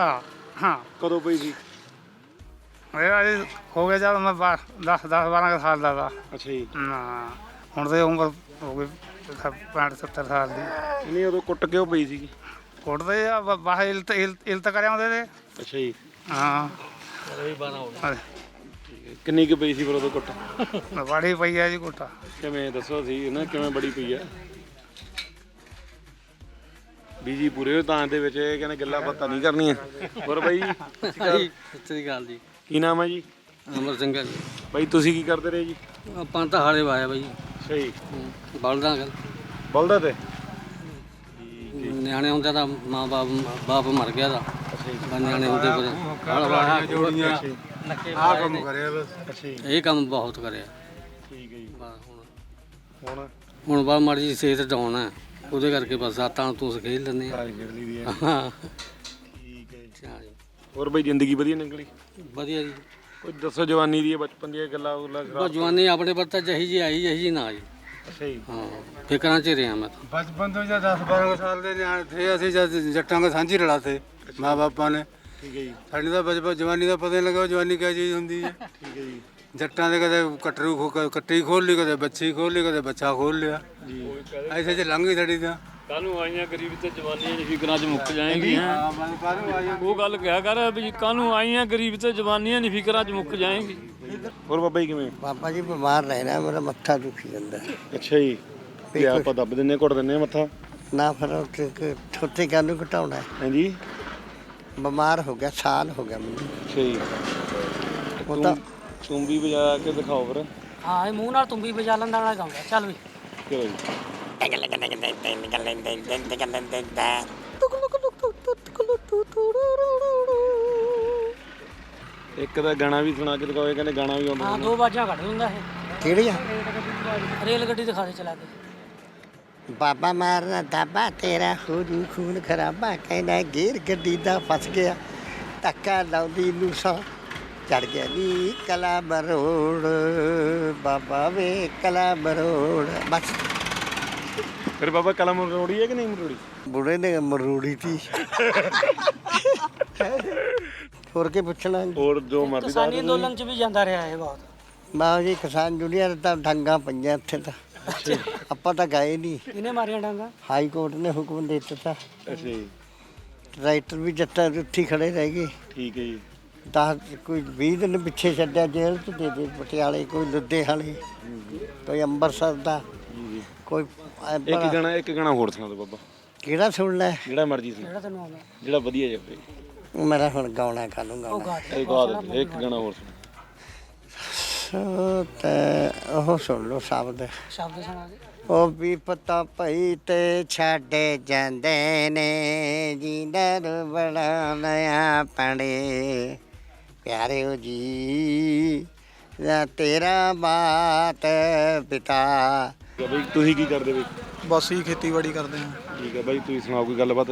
ਹਾਂ65 ਪਈ ਸੀ? ਮੇਰਾ ਜੀ ਹੋ ਗਿਆ ਜਦ ਮੈਂ 10 10 12 ਸਾਲ ਦਾ ਤਾ ਅੱਛਾ ਜੀ। ਨਾ ਹੁਣ ਤੇ ਉਮਰ ਹੋ ਗਈ 65 70 ਸਾਲ ਦੀ। ਨਹੀਂ ਉਦੋਂ ਕੁੱਟ ਕਿਉਂ ਪਈ ਸੀਗੀ ਕੁੱਟਦੇ ਆ ਬਾਹਰ ਇਲਤ ਇਲਤ ਕਰਿਆ ਹੁੰਦੇ ਤੇ। ਅੱਛਾ ਜੀ। ਹਾਂ। ਠੀਕ ਕਿੰਨੀ ਕੁ ਪਈ ਸੀ ਫਿਰ ਉਦੋਂ ਕੁੱਟ? ਬੜੀ ਪਈ ਆ ਜੀ ਕੋਟਾ। ਕਿਵੇਂ ਦੱਸੋ ਸੀ ਨਾ ਕਿਵੇਂ ਬੜੀ ਪਈ ਆ? ਬੀਜੀ ਪੂਰੇ ਤਾਂ ਦੇ ਵਿੱਚ ਇਹ ਕਹਿੰਦੇ ਗੱਲਾਂ ਬਾਤਾਂ ਨਹੀਂ ਕਰਨੀਆਂ। ਹੋਰ ਬਾਈ? ਸ੍ਰੀ ਅਕਾਲ। ਜੀ। ਕੀ ਨਾਮ ਹੈ ਜੀ? ਅਮਰ ਸਿੰਘ ਜੀ। ਬਾਈ ਤੁਸੀਂ ਕੀ ਕਰਦੇ ਰਹੇ ਜੀ? ਆਪਾਂ ਤਾਂ ਹਾਲੇ ਵਾਇਆ ਬਾਈ ਸਹੀ। ਬਲਦਾਂ ਗੱਲ ਬਲਦਾ ਤੇ? ਨਿਆਣੇ ਹੁੰਦੇ ਤਾਂ ਮਾਂ ਬਾਪ ਬਾਪ ਮਰ ਗਿਆ ਦਾ ਬਾ ਨਿਆਣੇ ਹੁੰਦੇ ਪਰ ਹਲ ਵਾਇਆ ਜੋੜੀਆਂ। ਆ ਕੰਮ ਕਰਿਆ ਬਸ ਅੱਛਾ ਜੀ ਇਹ ਕੰਮ ਬਹੁਤ ਕਰਿਆ। ਠੀਕ ਹੈ ਜੀ। ਬਸ ਹੁਣ। ਹੁਣ? ਹੁਣ ਬਾ ਮਰਜ਼ੀ ਸਿਹਤ ਡਾਉਣ ਹੈ। ਉਹਦੇ ਕਰਕੇ ਬਸ ਆਤਾਂ ਤੂੰ ਖੇਲ ਲੈਂਦੇ ਆ। ਸਾਰੀ ਫਿਰਦੀ ਦੀ ਹੈ। ਹਾਂ। ਠੀਕ ਹੈ ਜੀ। ਅੱਛਾ ਜੀ। ਹੋਰ ਬਾਈ ਜ਼ਿੰਦਗੀ ਵਧੀਆ ਨਿਕਲੀ? ਵਧੀਆ ਜੀ। ਕੋਈ ਦੱਸੋ ਜਵਾਨੀ ਦੀ ਬਚਪਨ ਦੀਆਂ ਗੱਲਾਂ ਗੁੱਲਾਂ ਬਸ ਜਵਾਨੀ ਆਪਣੇ ਪਰ ਤਾਂ ਜਹੀ ਜੀ ਆਈ ਜਹੀ ਜੀ ਨਾ ਆਈ। ਅੱਛਾ ਜੀ। ਹਾਂ ਫਿਕਰਾਂ 'ਚ ਰਿਹਾ ਮੈਂ ਤਾਂ। ਬਚਪਨ ਤੋਂ ਜਦ 10 12 ਸਾਲ ਦੇ ਨਿਆਣੇ ਥੇ ਅਸੀਂ ਜਦ ਜੱਟਾਂ ਦੇ ਸਾਂਝੀ ਰਲਾਤੇ ਮਾਂ ਬਾਪਾਂ ਨੇ। ਠੀਕ ਹੈ ਜੀ। ਸਾਡੀ ਤਾਂ ਬਚਪਨ ਜਵਾਨੀ ਦਾ ਪਤਾ ਨਹੀਂ ਲੱਗਾ ਉਹ ਜਵਾਨੀ ਕਿਆ ਚੀਜ਼ ਹੁੰਦੀ ਹੈ। ਠੀਕ ਹੈ ਜੀ। ਜੱਟਾਂ ਦੇ ਕਦੇ ਕਟਰੂ ਖੋ- ਕੱਟੀ ਖੋਲ ਲਈ ਕਦੇ ਬੱਚੀ ਖੋਲ ਲਈ ਕਦੇ ਬੱਚਾ ਖੋਲ ਲਿਆ। ਐਸੇ ਚ ਲੰਘ ਗਈ ਸਾਡੀ ਤਾਂ। ਕੱਲ ਨੂੰ ਆਈਆਂ ਗਰੀਬ ਤੇ ਜਵਾਨੀਆਂ ਦੀ ਫਿਕਰਾਂ 'ਚ ਮੁੱਕ ਜਾਏਗੀਆਂ ਉਹ ਗੱਲ ਕਿਹਾ ਕਰ ਵੀ ਕੱਲ ਨੂੰ ਆਈਆਂ ਗਰੀਬ ਤੇ ਜਵਾਨੀਆਂ ਦੀ ਫਿਕਰਾਂ 'ਚ ਮੁੱਕ ਜਾਏਗੀ। ਹੋਰ ਬਾਬਾ ਜੀ ਕਿਵੇਂ? ਬਾਬਾ ਜੀ ਬਿਮਾਰ ਰਹਿਣਾ ਮੇਰਾ ਮੱਥਾ ਦੁਖੀ ਜਾਂਦਾ। ਅੱਛਾ ਜੀ। ਤੇ ਆਪਾਂ ਦੱਬ ਦਿੰਨੇ ਘੁੱਟ ਦਿੰਨੇ ਮੱਥਾ। ਨਾ ਫਿਰ ਉੱਥੇ ਕਿ- ਉੱਥੇ ਕਾਨੂੰ ਘਟਾਉਣਾ ਹੈ? ਹਾਂਜੀ। ਬਿਮਾਰ ਹੋ ਗਿਆ ਸਾਲ ਹੋ ਗਿਆ ਮੈਨੂੰ। ਜੀ ਉਹ ਤਾਂ ਤੂੰ ਵੀ ਵਜਾ ਕੇ ਦਿਖਾਓ ਫਿਰ। ਹਾਂ ਇਹ ਮੂੰਹ ਨਾਲ ਤੁੰਬੀ ਵਜਾ ਲੈਂਦਾ ਵਾਲਾ ਗਾਉਂਦਾ ਚੱਲ ਵੀ। ਚਲੋ ਜੀ। ਇੱਕ ਦਾ ਗਾਣਾ ਵੀ ਸੁਣਾ ਕੇ ਦਿਖਾਓ ਇਹ ਕਹਿੰਦੇ ਗਾਣਾ ਵੀ ਆਉਂਦਾ ਹਾਂ ਦੋ ਬਾਜਾਂ ਕੱਢ ਦਿੰਦਾ ਇਹ। ਕਿਹੜੀਆਂ? ਰੇਲ ਗੱਡੀ ਦਿਖਾ ਦੇ ਚਲਾ ਕੇ। ਬਾਬਾ ਮਾਰਨਾ ਦਾਬਾ ਤੇਰਾ ਜੂ ਖੂਨ ਖਰਾਬਾ ਕਹਿੰਦਾ ਗੇਰ ਗੱਡੀ ਦਾ ਫਸ ਗਿਆ। ਧੱਕਾ ਲਾਉਂਦੀ ਨੂੰ ਸਾ ਚੜ ਗਿਆ ਨੀ ਕਲਾ ਬਰੋੜ ਬਾਬਾ ਵੇ ਕਲਾ ਬਰੋੜ ਬਸ। ਫਿਰ ਬਾਬਾ ਕਲਮ ਰੋੜੀ ਹੈ ਕਿ ਨਹੀਂ ਮਰੋੜੀ? ਬੁੜੇ ਨੇ ਮਰੂੜੀ ਤੀ। ਹੋਰ ਕੀ ਪੁੱਛਣਾ? ਹੋਰ ਜੋ ਮਰਜ਼ੀ ਕਿਸਾਨੀ ਅੰਦੋਲਨ 'ਚ ਵੀ ਜਾਂਦਾ ਰਿਹਾ ਇਹ ਬਹੁਤ। ਬਾਬਾ ਜੀ ਕਿਸਾਨ ਜੁਨੀਅਰ ਤਾਂ ਡੰਗਾ ਪਈਆਂ ਇੱਥੇ ਤਾਂ। ਆਪਾਂ ਤਾਂ ਗਏ ਨਹੀਂ ਇਹਨੇ ਮਾਰੀਆਂ ਡਾਂਗਾ? ਹਾਈ ਕੋਰਟ ਨੇ ਹੁਕਮ ਦੇ ਦਿੱਤਾ। ਅੱਛਾ ਜੀ। ਰਾਈਟਰ ਵੀ ਜੱਟਾਂ ਦੇ ਉੱਥੇ ਹੀ ਖੜੇ ਰਹਿ ਗਏ। ਠੀਕ ਹੈ ਜੀ। ਦਸ ਕੋਈ 20 ਦਿਨ ਪਿੱਛੇ ਛੱਡਿਆ ਜੇਲ੍ਹ ਚ ਦੇ ਦੇ ਪਟਿਆਲੇ ਕੋਈ ਲੁਧਿਆਣੇ ਕੋਈ ਅੰਮ੍ਰਿਤਸਰ ਦਾ ਕੋਈ ਐ ਇੱਕ ਗਾਣਾ ਇੱਕ ਗਾਣਾ ਹੋਰ ਸੁਣਾ ਦਿਓ ਬਾਬਾ। ਕਿਹੜਾ ਸੁਣਨਾ ਹੈ? ਜਿਹੜਾ ਮਰਜ਼ੀ ਸੁਣਾ। ਜਿਹੜਾ ਤੈਨੂੰ ਆਉਂਦਾ। ਜਿਹੜਾ ਵਧੀਆ ਜਾਵੇ ਮੇਰਾ ਹੁਣ ਗਾਉਣਾ ਕਾਨੂੰ ਉਹ ਗਾਉਣਾ? ਗਾ ਦੇ ਇਹ ਗਾ ਦੇ। ਇੱਕ ਗਾਣਾ ਹੋਰ ਸੁਣਾ। ਤੇ ਉਹ ਸੁਣ ਲਓ ਸ਼ਬਦ ਸ਼ਬਦ ਸੁਣਾ ਦੇ। ਉਹ ਵੀ ਪਤਾ ਭਈ ਤੇ ਛੱਡ ਜਾਂਦੇ ਨੇ ਜਿੰਦਰ ਬੜਾ ਨਿਆ ਪੜੇ ਪਿਆਰਿਓ ਜੀ ਦਾ ਤੇਰਾ ਬਾਤ ਪਿਤਾ। ਬਈ ਤੁਸੀਂ ਕੀ ਕਰਦੇ ਬਈ? ਬਸ ਹੀ ਖੇਤੀਬਾੜੀ ਕਰਦੇ ਹਾਂ। ਠੀਕ ਹੈ ਬਾਈ ਤੁਸੀਂ ਸੁਣਾਓ ਕੋਈ ਗੱਲਬਾਤ?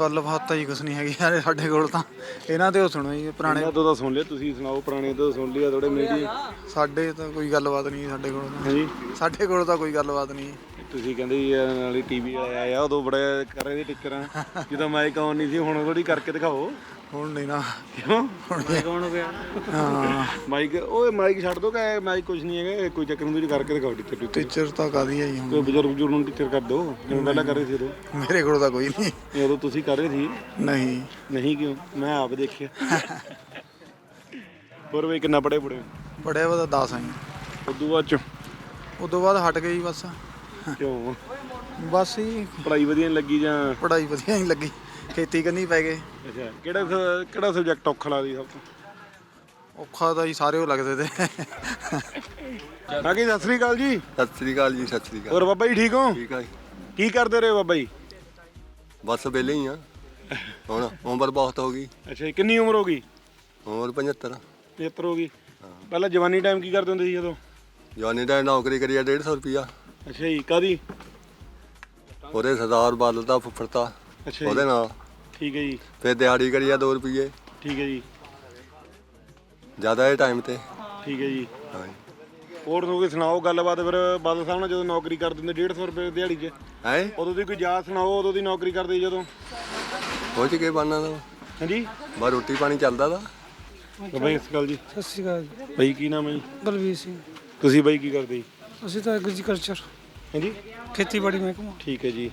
ਗੱਲਬਾਤ ਤਾਂ ਹੀ ਕੁਛ ਨਹੀਂ ਹੈਗੀ ਯਾਰ ਸਾਡੇ ਕੋਲ ਤਾਂ। ਇਹਨਾਂ ਤੇ ਉਹ ਸੁਣੋ ਜੀ ਪੁਰਾਣੇ ਇਹਨਾਂ ਤੋਂ ਤਾਂ ਸੁਣ ਲਿਆ ਤੁਸੀਂ ਸੁਣਾਓ ਪੁਰਾਣੇ ਤੋਂ ਸੁਣ ਲਿਆ ਥੋੜੇ ਮੀਡੀਆ ਸਾਡੇ ਤਾਂ ਕੋਈ ਗੱਲਬਾਤ ਨਹੀਂ ਸਾਡੇ ਕੋਲ ਤਾਂ। ਹਾਂਜੀ। ਸਾਡੇ ਕੋਲ ਤਾਂ ਕੋਈ ਗੱਲਬਾਤ ਨਹੀਂ। ਤੁਸੀਂ ਕਹਿੰਦੇ ਜੀ ਇਹ ਨਾਲੇ ਟੀਵੀ ਵਾਲੇ ਆਏ ਆ ਉਦੋਂ ਬੜੇ ਕਰ ਰਹੇ ਸੀ ਟਿੱਕਰਾਂ। ਜਦੋਂ ਮਾਈਕ ਆਨ ਨਹੀਂ ਸੀ ਹੁਣ ਥੋੜੀ ਕਰਕੇ ਦਿਖਾਓ। ਹੁਣ ਨਹੀਂ ਨਾ। ਕਿਉਂ? ਮਾਈਕ ਆਨ ਹੋ ਗਿਆ। ਹਾਂ। ਮਾਈਕ ਓਏ ਮਾਈਕ ਛੱਡ ਦੋ ਕਿ ਮਾਈਕ ਕੁਝ ਨਹੀਂ ਹੈਗਾ ਇਹ ਕੋਈ ਚੱਕਰ ਨਹੀਂ ਤੁਸੀਂ ਕਰਕੇ ਦਿਖਾਓ ਟੀਚਰ ਟੀਚਰ ਟੀਚਰ ਤਾਂ ਕਾਦੀ ਹੁਣ ਕੋਈ ਬਜ਼ੁਰਗ ਬਜ਼ੁਰਗ ਨੂੰ ਟੀਚਰ ਕਰ ਦਿਓ ਜਿਵੇਂ ਪਹਿਲਾਂ ਕਰ ਰਹੇ ਸੀ ਉਦੋਂ। ਮੇਰੇ ਕੋਲ ਤਾਂ ਕੋਈ ਨਹੀਂ। ਇਹ ਉਦੋਂ ਤੁਸੀਂ ਕਰ ਰਹੇ ਸੀ। ਨਹੀਂ। ਨਹੀਂ ਕਿਉਂ? ਮੈਂ ਆਪ ਦੇਖਿਆ। ਹੋਰ ਵੀ ਕਿੰਨਾ ਪੜੇ ਪੜੇ ਪੜਿਆ ਵਾ ਤਾਂ 10 ਆਈ। ਉਦੋਂ ਬਾਅਦ ਚ? ਉਦੋਂ ਬਾਅਦ ਹਟ ਗਈ ਬਸ। ਕਿਉਂ? ਬਸ ਹੀ ਪੜਾਈ ਵਧੀਆ ਨਹੀਂ ਲੱਗੀ ਜਾਂ? ਪੜਾਈ ਵਧੀਆ ਨਹੀਂ ਲੱਗੀ। ਖੇਤੀ ਕਰਨੀ ਪੈ ਗਏ। ਅੱਛਾ ਕਿਹੜਾ ਸ- ਕਿਹੜਾ ਸਬਜੈਕਟ ਔਖਾ ਲੱਗਦਾ ਜੀ ਸਭ ਤੋਂ? ਔਖਾ ਤਾਂ ਹੀ ਸਾਰੇ ਉਹ ਲੱਗਦੇ ਤੇ। ਬਾਕੀ ਸਤਿ ਸ੍ਰੀ ਅਕਾਲ ਜੀ। ਸਤਿ ਸ੍ਰੀ ਅਕਾਲ ਜੀ ਸਤਿ ਸ੍ਰੀ ਅਕਾਲ। ਹੋਰ ਬਾਬਾ ਜੀ ਠੀਕ ਹੋ? ਠੀਕ ਆ ਜੀ। ਕੀ ਕਰਦੇ ਰਹੇ ਬਾਬਾ ਜੀ? ਬਸ ਵਿਹਲੇ ਹੀ ਆ। ਹੁਣ ਉਮਰ ਬਹੁਤ ਹੋ ਗਈ। ਅੱਛਾ ਜੀ ਕਿੰਨੀ ਉਮਰ ਹੋ ਗਈ? ਉਮਰ 75 75 ਹੋ ਗਈ। ਪਹਿਲਾਂ ਜਵਾਨੀ ਟਾਈਮ ਕੀ ਕਰਦੇ ਹੁੰਦੇ ਸੀ ਜਦੋਂ? ਜਵਾਨੀ ਦਾ ਨੌਕਰੀ ਕਰੀ ਆ 150 ਰੁਪਿਆ ਅੱਛਾ ਜੀ ਕਾਦੀ ਉਹਦੇ ਸਰਦਾਰ ਬਾਦਲ ਦਾ ਫੁੱਫੜਤਾ ਅੱਛਾ ਉਹਦੇ ਜੀ ਨਾਲ। ਠੀਕ ਹੈ ਜੀ। ਫਿਰ ਦਿਹਾੜੀ ਕਰੀ ਆ 2 ਰੁਪਏ ਠੀਕ ਹੈ ਜੀ। ਜ਼ਿਆਦਾ ਇਹ ਟਾਈਮ ਤੇ। ਠੀਕ ਹੈ ਜੀ। ਹਾਂ ਜੀ ਹੋਰ ਤੁਹਾਨੂੰ ਸੁਣਾਓ ਗੱਲਬਾਤ ਫਿਰ? ਬਾਦਲ ਸਾਹਿਬ ਨਾਲ ਜਦੋਂ ਨੌਕਰੀ ਕਰਦੇ ਹੁੰਦੇ 150 ਰੁਪਏ ਦਿਹਾੜੀ 'ਚ। ਹੈ? ਉਦੋਂ ਦੀ ਕੋਈ ਯਾਦ ਸੁਣਾਓ ਉਦੋਂ ਦੀ ਨੌਕਰੀ ਕਰਦੇ ਜਦੋਂ? ਪਹੁੰਚ ਕੇ ਬਾਨਾ ਦਾ ਹਾਂਜੀ? ਬਸ ਰੋਟੀ ਪਾਣੀ ਚੱਲਦਾ ਦਾ ਬਾਈ ਇਸ ਗੱਲ ਜੀ। ਸਤਿ ਸ਼੍ਰੀ ਅਕਾਲ ਬਾਈ ਕੀ ਨਾਮ ਹੈ ਜੀ? ਬਲਵੀਰ ਸਿੰਘ। ਤੁਸੀਂ ਬਾਈ ਕੀ ਕਰਦੇ ਜੀ? ਅਸੀਂ ਤਾਂ ਐਗਰੀਕਲਚਰ। ਹਾਂਜੀ? ਖੇਤੀਬਾੜੀ ਮਹਿਕਮਾ। ਠੀਕ ਹੈ ਜੀ।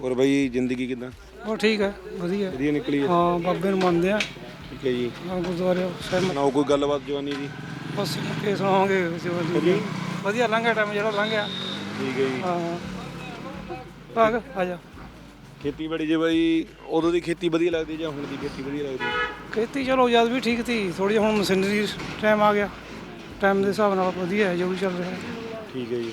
ਹੋਰ ਬਾਈ ਜ਼ਿੰਦਗੀ ਕਿਦਾਂ? ਉਹ ਠੀਕ ਹੈ ਵਧੀਆ। ਵਧੀਆ ਨਿਕਲੀ ਹੈ। ਹਾਂ ਬਾਬੇ ਨੂੰ ਮੰਨਦੇ ਆ ਠੀਕ ਹੈ ਜੀ। ਹਾਂ ਗੁਰਦੁਆਰੇ ਸਾਹਿਬ ਸੁਣਾਓ ਕੋਈ ਗੱਲਬਾਤ ਜਵਾਨੀ ਦੀ? ਬਸ ਕੀ ਸੁਣਾਵਾਂਗੇ ਜੋ ਵਧੀਆ। ਵਧੀਆ ਲੰਘਿਆ ਟਾਈਮ ਜਿਹੜਾ ਲੰਘਿਆ। ਠੀਕ ਹੈ ਜੀ। ਹਾਂ। ਭਾਗ ਆ ਜਾ। ਖੇਤੀਬਾੜੀ ਜੇ ਬਾਈ ਉਦੋਂ ਦੀ ਖੇਤੀ ਵਧੀਆ ਲੱਗਦੀ ਜਾਂ ਹੁਣ ਦੀ ਖੇਤੀ ਵਧੀਆ ਲੱਗਦੀ? ਖੇਤੀ ਚਲੋ ਜਦ ਵੀ ਠੀਕ ਸੀ। ਥੋੜੀ ਹੁਣ ਮਸ਼ੀਨਰੀ ਟਾਈਮ ਆ ਗਿਆ। ਟਾਈਮ ਦੇ ਹਿਸਾਬ ਨਾਲ ਵਧੀਆ ਹੈ ਜੋ ਵੀ ਚੱਲ ਰਿਹਾ ਹੈ। ਠੀਕ ਹੈ ਜੀ।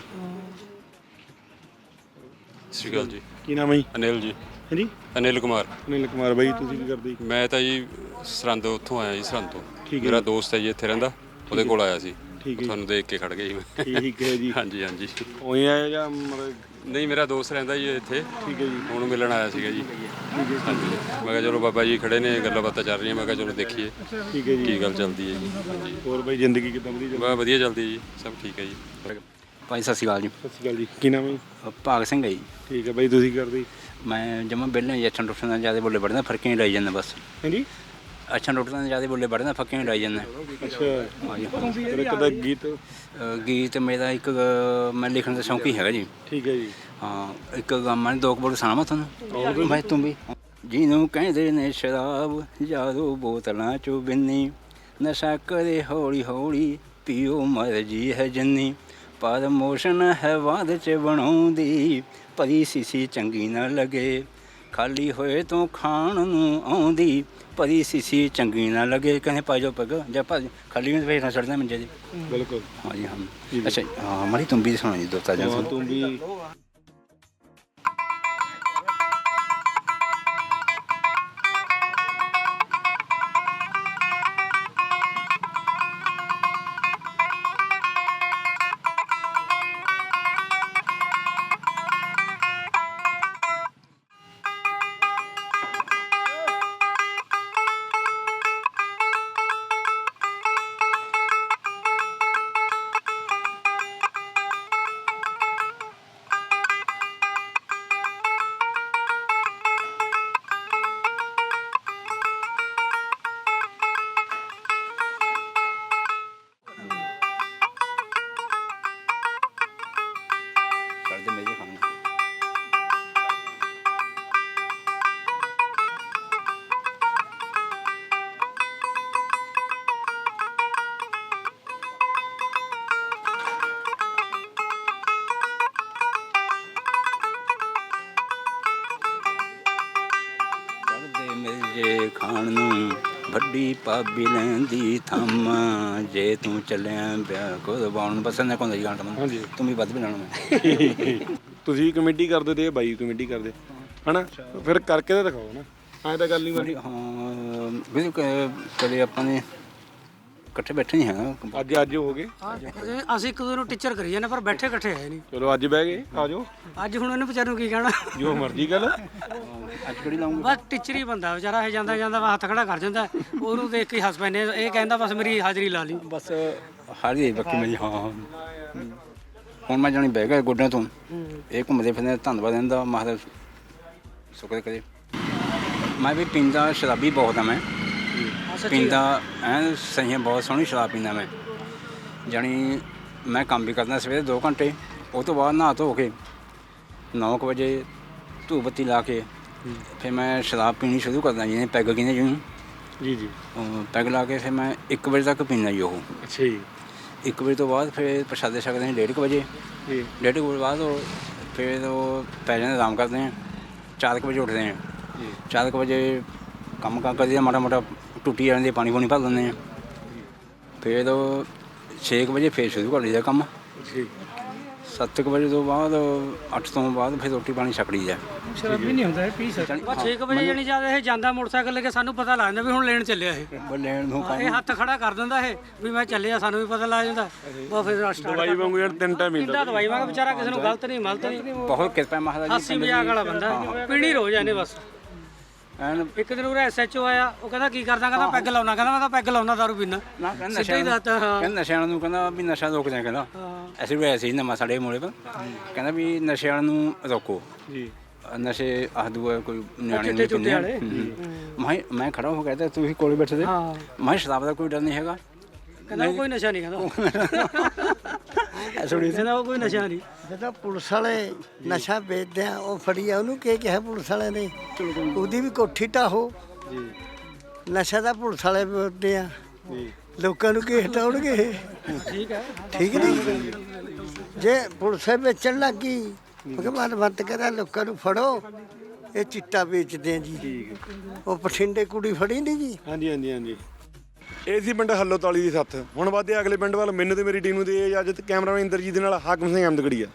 ਸਤਿ ਸ਼੍ਰੀ ਅਕਾਲ ਜੀ। ਕੀ ਨਾਮ ਹੈ ਜੀ? ਅਨਿਲ ਜੀ। ਹਾਂਜੀ ਅਨਿਲ ਕੁਮਾਰ ਅਨਿਲ ਕੁਮਾਰ ਬਾਈ ਤੁਸੀਂ ਕੀ ਕਰਦੇ ਜੀ? ਮੈਂ ਤਾਂ ਜੀ ਸਰਹੰਦ ਉੱਥੋਂ ਆਇਆ ਜੀ ਸਰਹੰਦ ਤੋਂ ਠੀਕ ਹੈ ਮੇਰਾ। ਦੋਸਤ ਹੈ ਜੀ ਇੱਥੇ ਰਹਿੰਦਾ ਉਹਦੇ ਕੋਲ ਆਇਆ ਸੀ ਠੀਕ ਹੈ ਜੀ। ਤੁਹਾਨੂੰ ਦੇਖ ਕੇ ਖੜ ਗਿਆ ਜੀ ਮੈਂ ਠੀਕ ਹੈ ਜੀ ਹਾਂਜੀ ਹਾਂਜੀ ਉਹੀ ਆਇਆ ਜਾਂ ਮਤਲਬ ਨਹੀਂ ਮੇਰਾ ਦੋਸਤ ਰਹਿੰਦਾ ਜੀ ਇੱਥੇ ਠੀਕ ਹੈ ਜੀ ਉਹਨੂੰ ਮਿਲਣ ਆਇਆ ਸੀਗਾ ਜੀ ਠੀਕ ਹੈ ਹਾਂਜੀ ਮੈਂ ਕਿਹਾ ਚਲੋ ਬਾਬਾ ਜੀ ਖੜੇ ਨੇ ਗੱਲਾਂ ਬਾਤਾਂ ਚੱਲ ਰਹੀਆਂ ਮੈਂ ਕਿਹਾ ਚਲੋ ਦੇਖੀਏ ਠੀਕ ਹੈ ਜੀ ਕੀ ਗੱਲ ਚੱਲਦੀ ਹੈ ਜੀ ਹਾਂਜੀ ਹੋਰ ਬਾਈ ਜ਼ਿੰਦਗੀ ਕਿਦਾਂ ਵਧੀਆ ਚੱਲਦੀ ਬਸ ਵਧੀਆ ਚੱਲਦੀ ਹੈ ਜੀ ਸਭ ਠੀਕ ਹੈ ਜੀ ਭਾਈ ਸਤਿ ਸ਼੍ਰੀ ਅਕਾਲ ਜੀ ਸਤਿ ਸ਼੍ਰੀ ਅਕਾਲ ਜੀ ਕੀ ਨਾਮ ਹੈ ਜੀ? ਭਾਗ ਸਿੰਘ ਹੈ ਜੀ ਠੀਕ ਹੈ ਬਾਈ ਤੁਸੀਂ ਕੀ ਕਰਦੇ ਜੀ? ਮੈਂ ਜਮਾ ਬਿੱਲਾਂ ਜੱਛਣ ਟੁੱਟਣ ਦਾ ਜ਼ਿਆਦਾ ਬੋਲੇ ਬੜਦਾ ਫਰਕੇ ਹੀ ਲਾਈ ਜਾਂਦਾ ਬਸ। ਹਾਂਜੀ? ਅੱਛਾ ਟੁੱਟਣ ਦਾ ਜ਼ਿਆਦਾ ਬੋਲੇ ਬੜਦਾ ਫਰਕੇ ਹੀ ਲਾਈ ਜਾਂਦਾ। ਅੱਛਾ। ਹਾਂਜੀ। ਫਿਰ ਕਦਾ ਗੀਤ। ਅ, ਗੀਤ ਮੇਰਾ ਇੱਕ ਅ, ਮੈਂ ਲਿਖਣ ਦਾ ਸ਼ੌਂਕ ਹੀ ਹੈਗਾ ਜੀ। ਠੀਕ ਹੈ ਜੀ। ਹਾਂ ਇੱਕ ਗਾਮਾ ਨੇ ਦੋ ਕੁ ਬੋਲ ਸੁਣਾਵਾਂ ਤੁਹਾਨੂੰ? ਮੈਂ ਤੂੰ ਵੀ। ਜਿਹਨੂੰ ਕਹਿੰਦੇ ਨੇ ਸ਼ਰਾਬ ਯਾਰੋ ਬੋਤਲਾਂ ਚੋਂ ਬਿੰਨੀ। ਨਸ਼ਾ ਕਰੇ ਹੌਲੀ ਹੌਲੀ ਪੀਓ ਮਰਜ਼ੀ ਹੈ ਜਿੰਨੀ। ਪਰ ਮੋਸ਼ਨ ਹੈ ਬਾਦ ਚ ਬਣਾਉਂਦੀ। ਭਰੀ ਸੀਸੀ ਚੰਗੀ ਨਾ ਲੱਗੇ। ਖਾਲੀ ਹੋਏ ਤੋਂ ਖਾਣ ਨੂੰ ਆਉਂਦੀ ਭਰੀ ਸੀਸੀ ਚੰਗੀ ਨਾ ਲੱਗੇ। ਕਹਿੰਦੇ ਪਾ ਜਾਓ ਪੱਗ ਜਾਂ ਭਾ ਖਾਲੀ ਵਿੱਚ ਫੇਰ ਨਾ ਛੱਡਦਾ ਮੰਜੇ ਜੀ ਬਿਲਕੁਲ। ਹਾਂ ਜੀ ਹਾਂ। ਅੱਛਾ ਹਾਂ ਮਾਰੀ ਤੁਮ ਵੀ ਸੁਣਾਈ ਦੋ ਤੂੰ ਵੀ। ਕਰਦੇ ਮੇਰੇ ਖਾਣ ਕਰਦੇ ਪਾਬੀ ਲੈਂਦੀ ਥੰਮ। ਜੇ ਤੂੰ ਚੱਲਿਆ ਵਿਆਹ ਕੋ ਬਾਉਣ ਨੂੰ ਪਸੰਦ ਨਾ ਕੋਂਦਾ ਜੀ ਗਾਣਾ ਹਾਂਜੀ। ਤੂੰ ਵੀ ਵੱਧ ਬਣਾਉਣਾ ਮੈਂ। [LAUGHS] ਤੁਸੀਂ ਕਮੇਡੀ ਕਰਦੇ ਤੇ ਇਹ ਬਾਈ ਕਮੇਡੀ ਕਰਦੇ। ਹਨਾ? ਫਿਰ ਕਰਕੇ ਤਾਂ ਦਿਖਾਓ ਨਾ। ਐਂ ਤਾਂ ਗੱਲ ਨਹੀਂ ਬੜੀ ਹਾਂ ਵੀ ਕਦੇ ਆਪਾਂ ਨੇ ਇਕੱਠੇ ਬੈਠੇ ਨਹੀਂ ਹਾਂ। ਅੱਜ ਅੱਜ ਹੋ ਗਏ। ਇਹ ਅਸੀਂ ਇੱਕ ਦੂਜੇ ਨੂੰ ਟੀਚਰ ਕਰੀ ਜਾਂਦੇ ਪਰ ਬੈਠੇ ਇਕੱਠੇ ਹੈ ਨਹੀਂ। ਚਲੋ ਅੱਜ ਬਹਿ ਗਏ ਆ ਜਾਓ। ਅੱਜ ਹੁਣ ਇਹਨੂੰ ਵਿਚਾਰ ਨੂੰ ਕੀ ਕਹਿਣਾ? ਜੋ ਮਰਜ਼ੀ ਗੱਲ। ਅੱਜ ਕਿਹੜੀ ਲਾਉਂਗਾ? ਬਸ ਟੀਚਰ ਹੀ ਬੰਦਾ ਵਿਚਾਰਾ ਇਹ ਜਾਂਦਾ ਜਾਂਦਾ ਵਾ ਹੱਥ ਖੜਾ ਕਰ ਜਾਂਦਾ। ਉਹਨੂੰ ਦੇਖ ਕੇ ਹੀ ਹੱਸ ਪੈਨੇ ਇਹ ਕਹਿੰਦਾ ਬਸ ਮੇਰੀ ਹਾਜ਼ਰੀ ਲਾ ਲਈ। ਬਸ ਹਾਰੀ ਬੱਕੀ ਮੇਰੀ ਹਾਂ ਹੁਣ ਮੈਂ ਜਾਣੀ ਬਹਿ ਗਿਆ ਗੋਡਿਆਂ ਤੋਂ। ਇਹ ਘੁੰਮਦੇ ਫਿਰਦੇ ਧੰਨਵਾਦ ਦਿੰਦਾ ਮਹਾਰਾਜ ਸ਼ੁਕਰ ਕਰੇ। ਮੈਂ ਵੀ ਪੀਂਦਾ ਸ਼ਰਾਬੀ ਬਹੁਤ ਆ ਮੈਂ। ਪੀਂਦਾ ਐ ਸਹੀ ਬਹੁਤ ਸੋਹਣੀ ਸ਼ਰਾਬ ਪੀਂਦਾ ਮੈਂ। ਜਾਣੀ ਮੈਂ ਕੰਮ ਵੀ ਕਰਦਾ ਸਵੇਰੇ 2 ਘੰਟੇ ਉਹ ਤੋਂ ਬਾਅਦ ਨਹਾ ਧੋ ਕੇ 9 ਵਜੇ ਧੂਪ ਬੱਤੀ ਲਾ ਕੇ ਫਿਰ ਮੈਂ ਸ਼ਰਾਬ ਪੀਣੀ ਸ਼ੁਰੂ ਕਰਦਾ ਜਿਹਨੇ ਪੈਗ ਕਹਿੰਦੇ ਜਿਹਨੂੰ ਜੀ ਜੀ। ਪੈਗ ਲਾ ਕੇ ਫਿਰ ਮੈਂ 1 ਵਜੇ ਤੱਕ ਪੀਂਦਾ ਜੀ ਉਹ। ਅੱਛਾ ਜੀ। 1 ਵਜੇ ਤੋਂ ਬਾਅਦ ਫਿਰ ਪ੍ਰਸ਼ਾਦੇ ਛਕਦੇ ਹਾਂ 1:30 ਵਜੇ। ਜੀ। 1:30 ਵਜੇ ਬਾਅਦ ਉਹ ਫਿਰ ਉਹ ਪੈ ਜਾਂਦੇ ਆਰਾਮ ਕਰਦੇ ਹਾਂ 4 ਵਜੇ ਉੱਠਦੇ ਹਾਂ 4 ਵਜੇ ਕੰਮ ਕਾਰ ਕਰਦੇ ਹਾਂ ਮਾੜਾ ਮਾੜਾ ਟੁੱਟੀ ਜਾਂਦੀ ਹੈ, ਪਾਣੀ ਪੂਣੀ ਭਰ ਦਿੰਦੇ ਹਾਂ। ਫਿਰ ਉਹ 6 ਵਜੇ ਫਿਰ ਸ਼ੁਰੂ ਕਰ ਲਈਦਾ ਕੰਮ। ਜੀ। 7 ਵਜੇ ਤੋਂ ਬਾਅਦ 8 ਤੋਂ ਬਾਅਦ ਫਿਰ ਰੋਟੀ ਪਾਣੀ ਛਕ ਲਈਦਾ। ਸ਼ਰਾਬੀ ਨਹੀਂ ਹੁੰਦਾ ਇਹ ਪੀ ਸਕਦਾ। ਬਸ 6 ਵਜੇ ਜਣੀ ਜਦ ਇਹ ਜਾਂਦਾ ਮੋਟਰਸਾਈਕਲ ਲੈ ਕੇ ਸਾਨੂੰ ਪਤਾ ਲੱਗ ਜਾਂਦਾ ਵੀ ਹੁਣ ਲੈਣ ਚੱਲਿਆ ਇਹ। ਉਹ ਲੈਣ ਨੂੰ ਇਹ ਹੱਥ ਖੜਾ ਕਰ ਦਿੰਦਾ ਇਹ ਵੀ ਮੈਂ ਚੱਲਿਆ ਸਾਨੂੰ ਵੀ ਪਤਾ ਲੱਗ ਜਾਂਦਾ। ਉਹ ਫਿਰ ਸਟਾਰਟ ਦਵਾਈ ਵਾਂਗੂ ਯਾਰ ਤਿੰਨ ਟਾਈਮ ਪੀਂਦਾ ਮਿਲਦਾ ਦਵਾਈ ਵਾਂਗ ਵਿਚਾਰਾ ਕਿਸੇ ਨੂੰ ਗਲਤ ਨਹੀਂ ਮਲਤ ਨਹੀਂ। ਬਹੁਤ ਕਿਰਪਾ ਹੈ ਮਹਾਰਾਜ ਹਾਸੀ ਮਜ਼ਾਕ ਵਾਲਾ ਬੰਦਾ ਪੀਣੀ ਰੋਜ਼ ਇਹਨੇ ਬਸ। ਐਨ ਇੱਕ ਦਿਨ ਉਰੇ ਐਸਐਚਓ ਆਇਆ ਉਹ ਕਹਿੰਦਾ ਕੀ ਕਰਦਾ ਕਹਿੰਦਾ ਪੈਗ ਲਾਉਣਾ ਕਹਿੰਦਾ ਮੈਂ ਤਾਂ ਪੈਗ ਲਾਉਣਾ ਦਾਰੂ ਪੀਣਾ। ਨਾ ਕਹਿੰਦਾ ਸਿੱਧਾ ਹੀ ਦੱਸਤਾ ਹਾਂ। ਕਹਿੰਦਾ ਨਸ਼ਿਆਂ ਨੂੰ ਕਹਿੰਦਾ ਵੀ ਨਸ਼ਾ ਰੋਕ ਦਿਆਂ ਕਹਿੰਦਾ। ਅਸੀਂ ਵੀ ਐਸੇ ਹੀ ਸਾਡੇ ਮੋੜੇ ਪਰ। ਕਹਿੰਦਾ ਵੀ ਨਸ਼ਿਆਂ ਨੂੰ ਰੋਕੋ। ਜੀ। ਨਸ਼ੇ ਆਹਦੂ ਕੋਈ ਨਿਆਣੇ ਚਿੱਟੇ ਨੂੰ ਚੁੱਟੇ ਪੀਂਦੇ। ਆ। ਵਾਲੇ। ਹੂੰ। ਮੈਂ ਮੈਂ ਖੜਾ ਹੋ ਗਿਆ ਤੇ ਤੁਸੀਂ ਕੋਲੇ ਬੈਠੇ ਹਾਂ। ਮੈਂ ਸ਼ਰਾਬ ਦਾ ਕੋਈ ਡਰ ਨਹੀਂ ਹੈਗਾ। ਕਹਿੰਦਾ ਉਹ ਕੋਈ ਨਸ਼ਾ ਨਹੀਂ ਕਹਿੰਦਾ। ਕਹਿੰਦਾ ਉਹ ਕੋਈ ਨਸ਼ਾ ਨਹੀਂ। ਜਦੋਂ ਪੁਲਿਸ ਵਾਲੇ ਨਸ਼ਾ ਵੇਚਦੇ ਆ ਉਹ ਫੜੀਆ ਉਹਨੂੰ ਕੀ ਕਿਹਾ ਪੁਲਿਸ ਵਾਲੇ ਨੇ? ਉਹਦੀ ਵੀ ਕੋਠੀ ਢਾਹੋ। ਜੀ। ਨਸ਼ਾ ਦਾ ਪੁਲਿਸ ਵਾਲੇ ਵੇਚਦੇ ਆ। ਜੀ। ਲੋਕਾਂ ਨੂੰ ਕੀ ਹਟਾਉਣਗੇ? ਠੀਕ ਹੈ। ਠੀਕ ਨਹੀਂ? ਜੇ ਪੁਲਿਸ ਵੇਚਣ ਲੱਗੀ ਭਗਵਾਨ ਬੰਦ ਕਰਾ ਲੋਕਾਂ ਨੂੰ ਫੜੋ। ਇਹ ਚਿੱਟਾ ਵੇਚਦੇ ਆ ਜੀ। ਉਹ ਬਠਿੰਡੇ ਕੁੜੀ ਫੜੀ ਨਹੀਂ ਜੀ? ਹਾਂਜੀ ਹਾਂਜੀ ਹਾਂਜੀ। ਇਹ ਸੀ ਪਿੰਡ ਹੱਲੋਤਾਲੀ ਦੀ ਸੱਥ ਹੁਣ ਵਾਧੇ ਅਗਲੇ ਪਿੰਡ ਵੱਲ, ਮੈਨੂੰ ਤੇ ਮੇਰੀ ਟੀਮ ਨੂੰ ਦੇ ਇਜਾਜ਼ਤ ਕੈਮਰਾਮੈਨ ਇੰਦਰਜੀਤ ਦੇ ਨਾਲ ਹਾਕਮ ਸਿੰਘ ਅਹਿਮਦਗੜੀਆ